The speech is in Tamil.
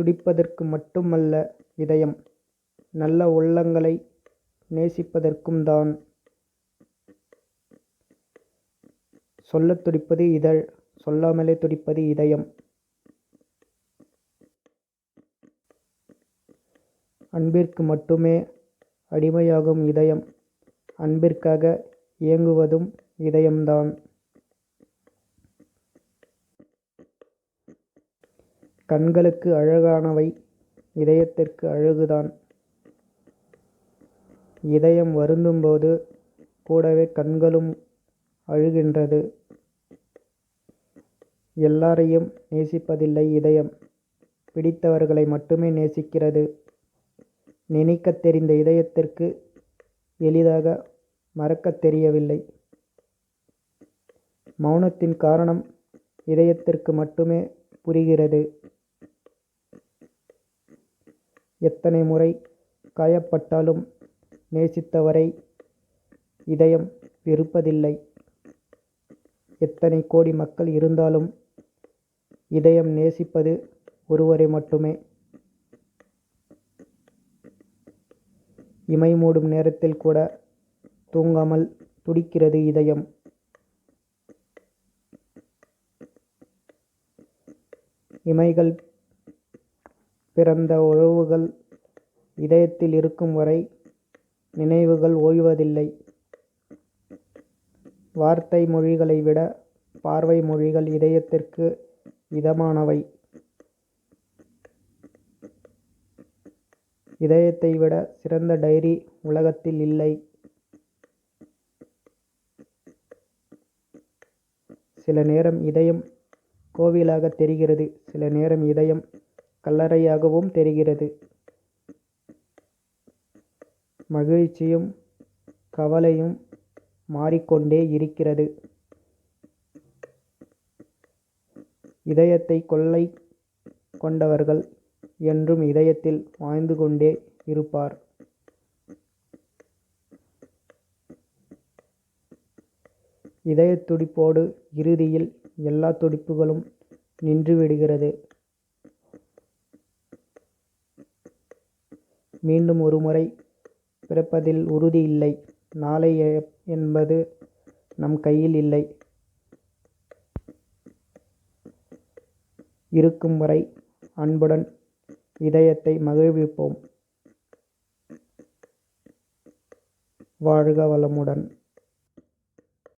துடிப்பதற்கு மட்டுமல்ல இதயம், நல்ல உள்ளங்களை நேசிப்பதற்கும் தான். சொல்லத் துடிப்பது இதழ், சொல்லாமலே துடிப்பது இதயம். அன்பிற்கு மட்டுமே அடிமையாகும் இதயம், அன்பிற்காக ஏங்குவதும் இதயம்தான். கண்களுக்கு அழகானவை இதயத்திற்கு அழகுதான். இதயம் வருந்தும்போது கூடவே கண்களும் அழுகின்றது. எல்லாரையும் நேசிப்பதில்லை இதயம், பிடித்தவர்களை மட்டுமே நேசிக்கிறது. நினைக்கத் தெரிந்த இதயத்திற்கு எளிதாக மறக்கத் தெரியவில்லை. மௌனத்தின் காரணம் இதயத்திற்கு மட்டுமே புரிகிறது. எத்தனை முறை காயப்பட்டாலும் நேசித்தவரை இதயம் வெறுப்பதில்லை. எத்தனை கோடி மக்கள் இருந்தாலும் இதயம் நேசிப்பது ஒருவரை மட்டுமே. இமை மூடும் நேரத்தில் கூட தூங்காமல் துடிக்கிறது இதயம். இமைகள் பிறந்த உறவுகள் இதயத்தில் இருக்கும் வரை நினைவுகள் ஓய்வதில்லை. வார்த்தை மொழிகளை விட பார்வை மொழிகள் இதயத்திற்கு இதமானவை. இதயத்தை விட சிறந்த டைரி உலகத்தில் இல்லை. சில நேரம் இதயம் கோவிலாகத் தெரிகிறது சில நேரம் இதயம் கல்லறையாகவும் தெரிகிறது. மகிழ்ச்சியும் கவலையும் மாறிக்கொண்டே இருக்கிறது. இதயத்தை கொள்ளை கொண்டவர்கள் என்றும் இதயத்தில் வாழ்ந்து கொண்டே இருப்பார். இதய துடிப்போடு இறுதியில் எல்லா துடிப்புகளும் நின்றுவிடுகிறது. மீண்டும் ஒருமுறை பிறப்பதில் உறுதி இல்லை. நாளை என்பது நம் கையில் இல்லை. இருக்கும் வரை அன்புடன் இதயத்தை மகிழ்விப்போம். வாழ்க வளமுடன்.